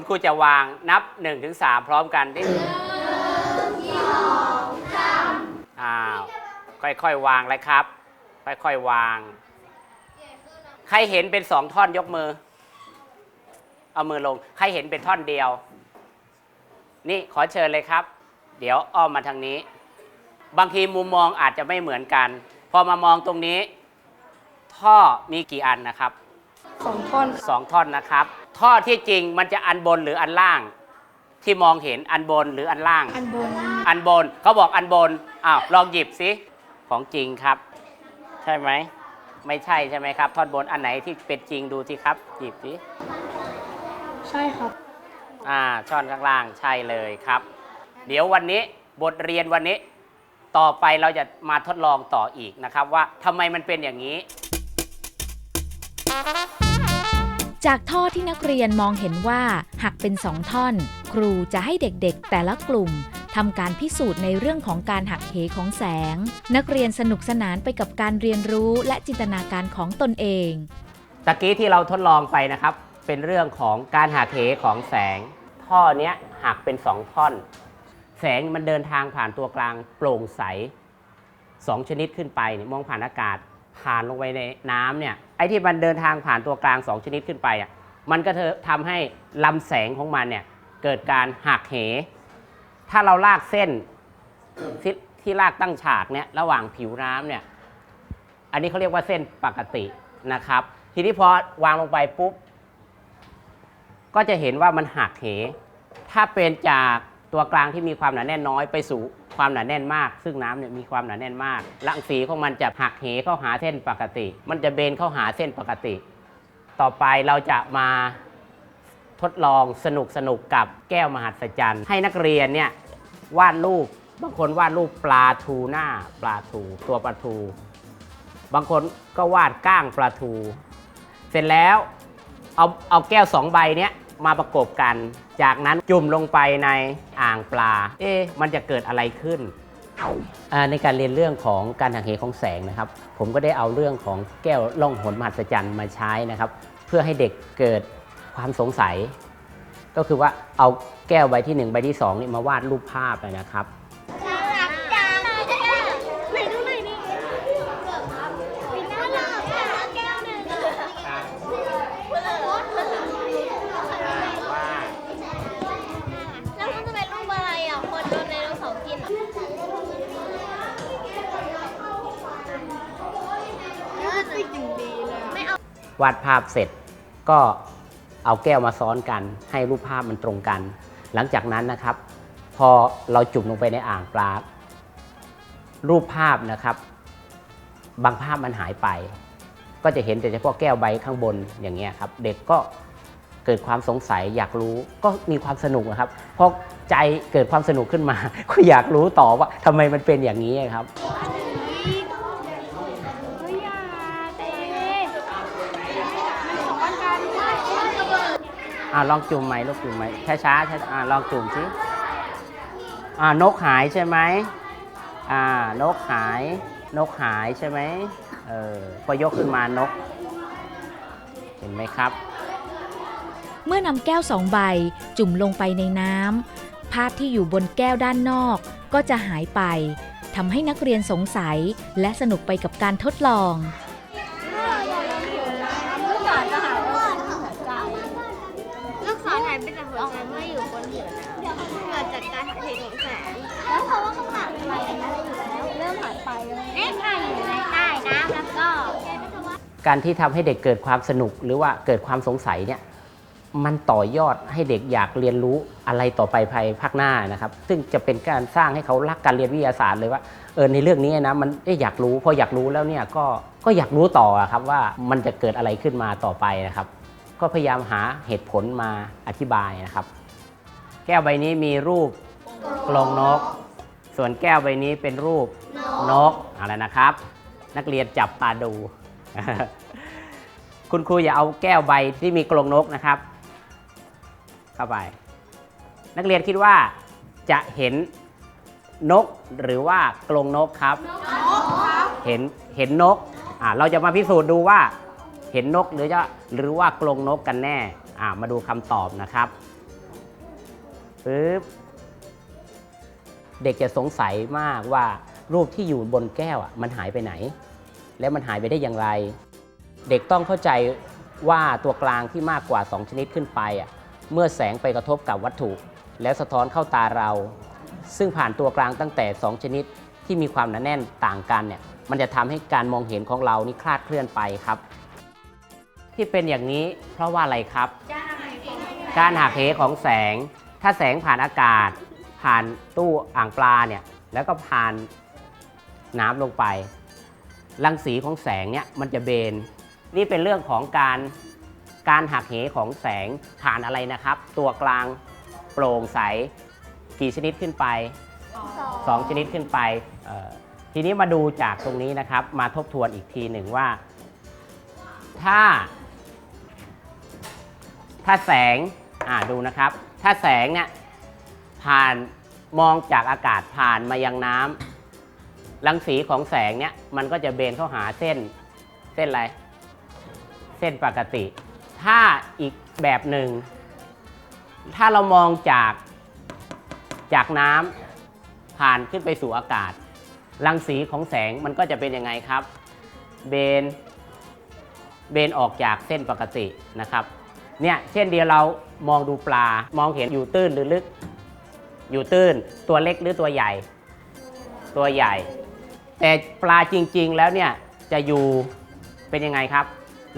คุณครูจะวางนับ1นถึงสพร้อมกันดิอ้าวค่อยๆวางเลยครับ ค่อยๆวาง ใครเห็นเป็นสองท่อนยกมือ เอามือลง ใครเห็นเป็นท่อนเดียว นี่ขอเชิญเลยครับ เดี๋ยวอ้อมมาทางนี้ บางทีมุมมองอาจจะไม่เหมือนกัน พอมามองตรงนี้ ท่อมีกี่อันนะครับสองท่อนสองท่อนนะครับ ท่อที่จริงมันจะอันบนหรืออันล่าง ที่มองเห็นอันบนหรืออันล่าง อันบนอันบนเขาบอกอันบนอ้าวลองหยิบสิของจริงครับ ใช่ไหมไม่ใช่ใช่ไหมครับท่อนบนอันไหนที่เป็นจริงดูสิครับ หยิบสิใช่ครับ อ่าช่อนข้างล่างใช่เลยครับ เดี๋ยววันนี้บทเรียนวันนี้ ต่อไปเราจะมาทดลองต่ออีกนะครับ ว่าทำไมมันเป็นอย่างนี้ จากท่อที่นักเรียนมองเห็นว่าหักเป็นสองท่อน ครูจะให้เด็กๆ แต่ละกลุ่มทำการพิสูจน์ในเรื่องของการหักเหของแสง นักเรียนสนุกสนานไปกับการเรียนรู้และจินตนาการของตนเองตะกี้ที่เราทดลองไปนะครับ เป็นเรื่องของการหักเหของแสง ท่อเนี้ยหักเป็นสองท่อน แสงมันเดินทางผ่านตัวกลางโปร่งใสสองชนิดขึ้นไปมองผ่านอากาศ ผ่านลงไปในน้ำเนี่ยไอ้ที่มันเดินทางผ่านตัวกลางสองชนิดขึ้นไปอะมันก็เธอทำให้ลำแสงของมันเนี่ยเกิดการหักเห ถ้าเราลากเส้นที่ที่ลากตั้งฉากเนี่ยระหว่างผิวน้ำเนี่ยอันนี้เขาเรียกว่าเส้นปกตินะครับ ทีนี้พอวางลงไปปุ๊บ ก็จะเห็นว่ามันหักเห ถ้าเป็นจากตัวกลางที่มีความหนาแน่นน้อยไปสู่ ความหนาแน่นมาก ซึ่งน้ำเนี่ยมีความหนาแน่นมากรังสีของมันจะหักเหเข้าหาเส้นปกติ มันจะเบนเข้าหาเส้นปกติ ต่อไปเราจะมาทดลองสนุกสนุกกับแก้วมหัศจรรย์ ให้นักเรียนเนี่ยวาดรูปบางคนวาดรูปปลาทูหน้าปลาทู ตัวปลาทู บางคนก็วาดก้างปลาทู เสร็จแล้วเอาเอาแก้วสองใบเนี้ย มาประกบกัน จากนั้นจุ่มลงไปในอ่างปลา เอ๊ะมันจะเกิดอะไรขึ้นอ่าในการเรียนเรื่องของการหักเหของแสงนะครับ ผมก็ได้เอาเรื่องของแก้วล่องหนมหัศจรรย์มาใช้นะครับ เพื่อให้เด็กเกิดความสงสัย ก็คือว่าเอาแก้วใบที่หนึ่งใบที่สองนี่มาวาดรูปภาพนะครับ วาดภาพเสร็จ ก็เอาแก้วมาซ้อนกัน ให้รูปภาพมันตรงกัน หลังจากนั้นนะครับ พอเราจุ่มลงไปในอ่างปลารูปภาพนะครับ บางภาพมันหายไป ก็จะเห็นแต่เฉพาะแก้วใบข้างบนอย่างเงี้ยครับ เด็กก็เกิดความสงสัยอยากรู้ก็มีความสนุกนะครับเพราะใจเกิดความสนุกขึ้นมา ก็อยากรู้ต่อว่าทำไมมันเป็นอย่างนี้ครับ อ่าลองจุ่มไหมลูกจุ่มไหมช้าช้าๆช้าอ่าลองจุ่มสิอ่านกหายใช่ไหมอ่านกหาย นกหายใช่ไหมเออพอยกขึ้นมานก เห็นไหมครับ เมื่อนำแก้วสองใบจุ่มลงไปในน้ำภาพที่อยู่บนแก้วด้านนอกก็จะหายไปทำให้นักเรียนสงสัยและสนุกไปกับการทดลอง ดจากการหักเหของแสง แล้วเพราะว่าข้างหลังมันเป็นอะไรอยู่แล้ว เริ่มหายไปเอ๊ะถ้าอยู่ในใต้น้ำแล้วก็ การที่ทำให้เด็กเกิดความสนุกหรือว่าเกิดความสงสัยเนี่ยมันต่อยอดให้เด็กอยากเรียนรู้อะไรต่อไปภายภาคหน้านะครับ ซึ่งจะเป็นการสร้างให้เขารักการเรียนวิทยาศาสตร์เลยว่าเออในเรื่องนี้นะมันเอ๊ะอยากรู้พออยากรู้แล้วเนี่ยก็ก็อยากรู้ต่ออะครับว่ามันจะเกิดอะไรขึ้นมาต่อไปนะครับ ก็พยายามหาเหตุผลมาอธิบายนะครับ แก้วใบนี้มีรูปกลงนก ส่วนแก้วใบนี้เป็นรูปนกอะไรนะครับ นักเรียนจับตาดู คุณครูอย่าเอาแก้วใบที่มีกรงนกนะครับ เข้าไป นักเรียนคิดว่าจะเห็นนกหรือว่ากรงนกครับ เห็นเห็นนกอ่าเราจะมาพิสูจน์ดูว่า เห็นนกหรือจะหรือว่ากรงนกกันแน่อ่ามาดูคำตอบนะครับ ปึ๊บเด็กจะสงสัยมากว่ารูปที่อยู่บนแก้วอะมันหายไปไหน แล้วมันหายไปได้อย่างไร เด็กต้องเข้าใจว่าตัวกลางที่มากกว่า 2 ชนิดขึ้นไปอะเมื่อแสงไปกระทบกับวัตถุ แล้วสะท้อนเข้าตาเรา ซึ่งผ่านตัวกลางตั้งแต่ 2 ชนิดที่มีความหนาแน่นต่างกันเนี่ยมันจะทำให้การมองเห็นของเรานี่คลาดเคลื่อนไปครับ ที่เป็นอย่างนี้เพราะว่าอะไรครับ การหักเหของแสง ถ้าแสงผ่านอากาศ ผ่านตู้อ่างปลาเนี่ยแล้วก็ผ่านน้ำลงไปรังสีของแสงเนี่ยมันจะเบน นี่เป็นเรื่องของการการหักเหของแสงผ่านอะไรนะครับ ตัวกลางโปร่งใสกี่ชนิดขึ้นไปสองชนิดขึ้นไปทีนี้มาดูจากตรงนี้นะครับ มาทบทวนอีกทีหนึ่งว่า ถ้า ถ้าแสงอ่าดูนะครับ ถ้าแสงเนี่ยผ่านมองจากอากาศผ่านมายังน้ำรังสีของแสงเนี่ยมันก็จะเบนเข้าหาเส้นเส้นอะไร เส้นปกติ ถ้าอีกแบบหนึ่ง ถ้าเรามองจากจากน้ำผ่านขึ้นไปสู่อากาศ รังสีของแสงมันก็จะเป็นยังไงครับ เบนเบนออกจากเส้นปกตินะครับ เนี่ยเช่นเดียวเรา มองดูปลา มองเห็นอยู่ตื้นหรือลึก อยู่ตื้น ตัวเล็กหรือตัวใหญ่ ตัวใหญ่ แต่ปลาจริง ๆ แล้วเนี่ยจะอยู่เป็นยังไงครับ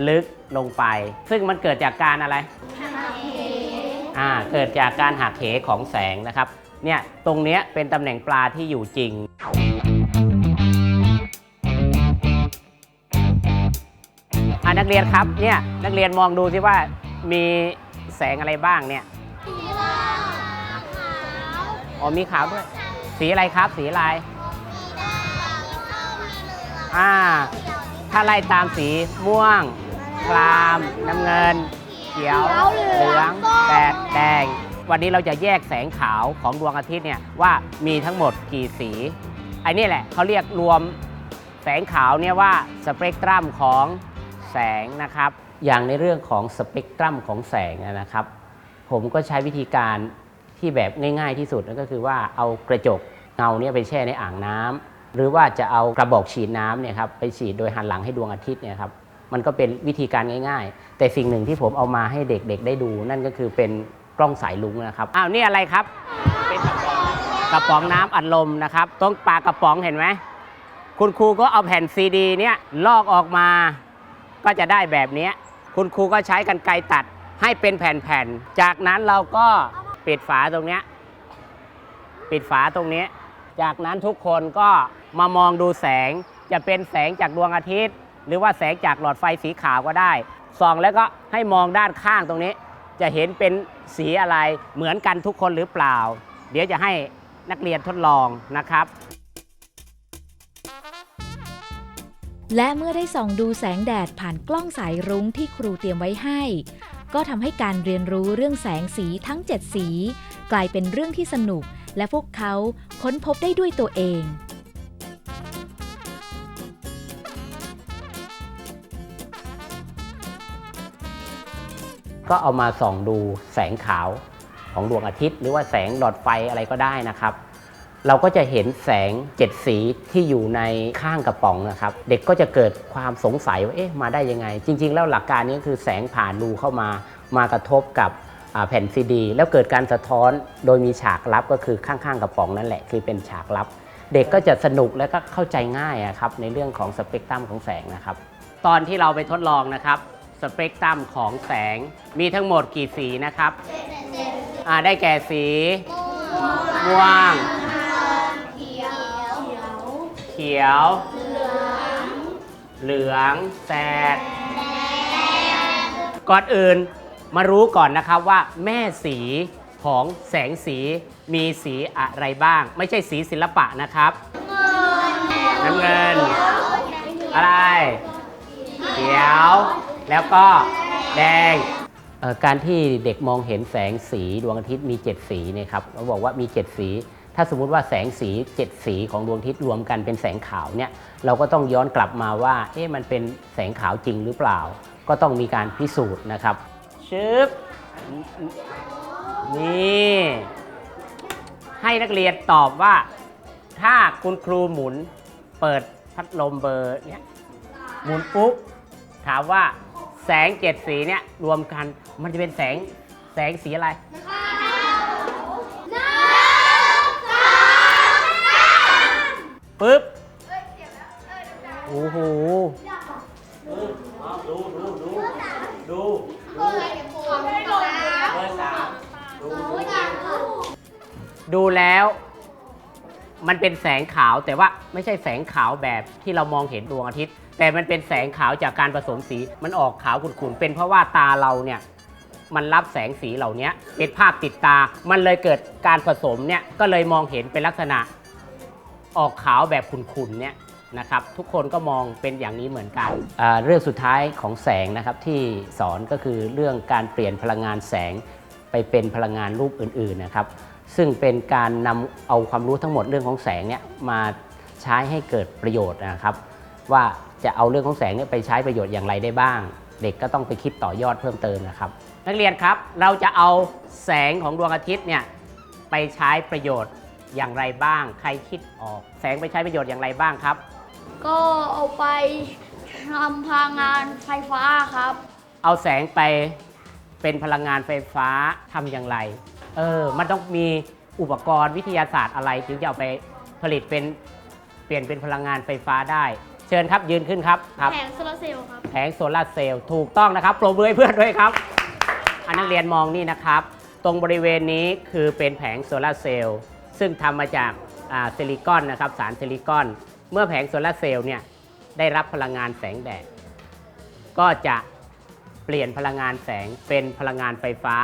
ลึกลงไป ซึ่งมันเกิดจากการอะไรอ่าเกิดจากการหักเหของแสงนะครับ เนี่ยตรงเนี้ยเป็นตำแหน่งปลาที่อยู่จริงอ่านักเรียนครับเนี่ยนักเรียนมองดูสิว่ามี แสงอะไรบ้างเนี่ยสีเหลืองขาวอ๋อมีขาวด้วย สีอะไรครับ สีอะไรสีแดงส้มเหลืองอ่า ถ้าไล่ตามสีม่วงครามน้ำเงิน เขียวเหลืองแดดแดง วันนี้เราจะแยกแสงขาวของดวงอาทิตย์เนี่ยว่ามีทั้งหมดกี่สีไอ้นี่แหละเขาเรียกรวมแสงขาวเนี่ยว่าสเปกตรัมของแสงนะครับ อย่างในเรื่องของสเปกตรัมของแสงนะครับ ผมก็ใช้วิธีการที่แบบง่ายๆที่สุดนั่นก็คือว่าเอากระจกเงาเนี่ยไปแช่ในอ่างน้ำหรือว่าจะเอากระบอกฉีดน้ำเนี่ยครับไปฉีดโดยหันหลังให้ดวงอาทิตย์เนี่ยครับมันก็เป็นวิธีการง่าย ๆ แต่สิ่งหนึ่งที่ผมเอามาให้เด็กๆ ได้ดู นั่นก็คือเป็นกล้องสายลุงนะครับอ้าวนี่อะไรครับเป็นกระป๋องน้ำอัดลมนะครับตรงปากกระป๋องเห็นไหมคุณครูก็เอาแผ่นซีดีเนี่ยลอกออกมาก็จะได้แบบนี้ คุณครูก็ใช้กันไกรตัดให้เป็นแผ่นๆ จากนั้นเราก็ปิดฝาตรงนี้ ปิดฝาตรงนี้ จากนั้นทุกคนก็มามองดูแสง จะเป็นแสงจากดวงอาทิตย์ หรือว่าแสงจากหลอดไฟสีขาวก็ได้ ส่องแล้วก็ให้มองด้านข้างตรงนี้ จะเห็นเป็นสีอะไรเหมือนกันทุกคนหรือเปล่า เดี๋ยวจะให้นักเรียนทดลองนะครับ และเมื่อได้ส่องดูแสงแดดผ่านกล้องสายรุ้งที่ครูเตรียมไว้ให้ ก็ทำให้การเรียนรู้เรื่องแสงสีทั้ง 7 สี กลายเป็นเรื่องที่สนุก และพวกเขาค้นพบได้ด้วยตัวเองก็เอามาส่องดูแสงขาวของดวงอาทิตย์ หรือว่าแสงหลอดไฟอะไรก็ได้นะครับ เราก็จะเห็นแสงเจ็ดสีที่อยู่ในข้างกระป๋องนะครับ เด็กก็จะเกิดความสงสัยว่าเอ๊ะมาได้ยังไง จริง ๆ แล้วหลักการนี้คือแสงผ่านรูเข้ามามากระทบกับอ่าแผ่นซีดี แล้วเกิดการสะท้อนโดยมีฉากลับก็คือข้างๆกระป๋องนั่นแหละคือเป็นฉากลับ เด็กก็จะสนุกและก็เข้าใจง่ายอะครับในเรื่องของสเปกตรัมของแสงนะครับ ตอนที่เราไปทดลองนะครับสเปกตรัมของแสงมีทั้งหมดกี่สีนะครับอ่าได้แก่สีม่วงเขียว เหลืองแสดก่อนอื่นมารู้ก่อนนะครับว่าแม่สีของแสงสีมีสีอะไรบ้าง ไม่ใช่สีศิลปะนะครับน้ำเงิน อะไร เขียว แล้วก็แดงการที่เด็กมองเห็นแสงสีดวงอาทิตย์มี 7 สีเนยครับเราบอกว่ามี 7 สี ถ้าสมมติว่าแสงสี 7 สีของดวงอาทิตย์รวมกันเป็นแสงขาวเนี่ยเราก็ต้องย้อนกลับมาว่าเอ๊ะมันเป็นแสงขาวจริงหรือเปล่า ก็ต้องมีการพิสูจน์นะครับชึบนี่ให้นักเรียนตอบว่า ถ้าคุณครูหมุนเปิดพัดลมเบอร์เนี้ยหมุนปุ๊บถามว่าแสงเจ็ดสีเนี่ยรวมกันมันจะเป็นแสงแสงสีอะไร ปึ๊บโอ้โหดูดูดูดูดูแล้ว มันเป็นแสงขาวแต่ว่าไม่ใช่แสงขาวแบบที่เรามองเห็นดวงอาทิตย์ แต่มันเป็นแสงขาวจากการผสมสีมันออกขาวขุ่นๆเป็นเพราะว่าตาเราเนี่ยมันรับแสงสีเหล่านี้เป็นภาพติดตา มันเลยเกิดการผสมเนี่ยก็เลยมองเห็นเป็นลักษณะ ออกขาวแบบขุ่นๆเนี่ยนะครับทุกคนก็มองเป็นอย่างนี้เหมือนกัน เรื่องสุดท้ายของแสงนะครับที่สอนก็คือเรื่องการเปลี่ยนพลังงานแสงไปเป็นพลังงานรูปอื่นๆนะครับ ซึ่งเป็นการนำเอาความรู้ทั้งหมดเรื่องของแสงเนี่ยมาใช้ให้เกิดประโยชน์นะครับ ว่าจะเอาเรื่องของแสงเนี่ยไปใช้ประโยชน์อย่างไรได้บ้าง เด็กก็ต้องไปคิดต่อยอดเพิ่มเติมนะครับ นักเรียนครับเราจะเอาแสงของดวงอาทิตย์เนี่ยไปใช้ประโยชน์ อย่างไรบ้าง ใครคิดออก แสงไปใช้ประโยชน์อย่างไรบ้างครับ ก็เอาไปทำพลังงานไฟฟ้าครับ เอาแสงไปเป็นพลังงานไฟฟ้าทำอย่างไร เออ มันต้องมีอุปกรณ์วิทยาศาสตร์อะไรถึงจะเอาไปผลิตเป็นเปลี่ยนเป็นพลังงานไฟฟ้าได้ เชิญครับยืนขึ้นครับครับ แผงโซลาร์เซลล์ครับ แผงโซลาร์เซลล์ถูกต้องนะครับปรบมือให้เพื่อนด้วยครับอันนักเรียนมองนี่นะครับ ตรงบริเวณนี้คือเป็นแผงโซลาร์เซลล์ ซึ่งทำมาจากซิลิคอนนะครับสารซิลิคอน เมื่อแผงโซลาเซลล์เนี่ยได้รับพลังงานแสงแดด ก็จะเปลี่ยนพลังงานแสงเป็นพลังงานไฟฟ้า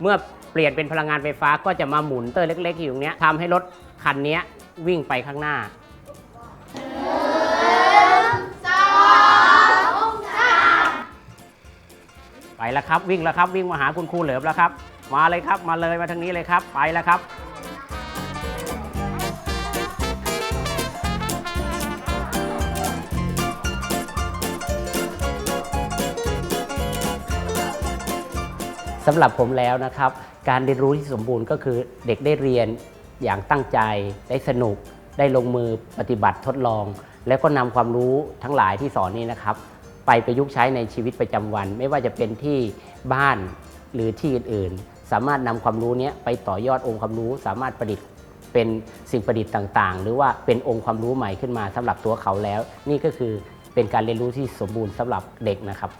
เมื่อเปลี่ยนเป็นพลังงานไฟฟ้าก็จะมาหมุนเตอร์เล็กๆอยู่ตรงเนี้ยทำให้รถคันนี้วิ่งไปข้างหน้าไปแล้วครับวิ่งแล้วครับวิ่งมาหาคุณครูเหลิมแล้วครับ มาเลยครับมาเลยมาทางนี้เลยครับ ไปแล้วครับ สำหรับผมแล้วนะครับ การเรียนรู้ที่สมบูรณ์ก็คือเด็กได้เรียนอย่างตั้งใจได้สนุก ได้ลงมือปฏิบัติทดลอง แล้วก็นำความรู้ทั้งหลายที่สอนนี้นะครับ ไปประยุกต์ใช้ในชีวิตประจำวัน ไม่ว่าจะเป็นที่บ้านหรือที่อื่นๆ สามารถนำความรู้เนี้ยไปต่อยอดองค์ความรู้ สามารถประดิษฐ์เป็นสิ่งประดิษฐ์ต่างๆ หรือว่าเป็นองค์ความรู้ใหม่ขึ้นมาสำหรับตัวเขาแล้ว นี่ก็คือเป็นการเรียนรู้ที่สมบูรณ์สำหรับเด็กนะครับ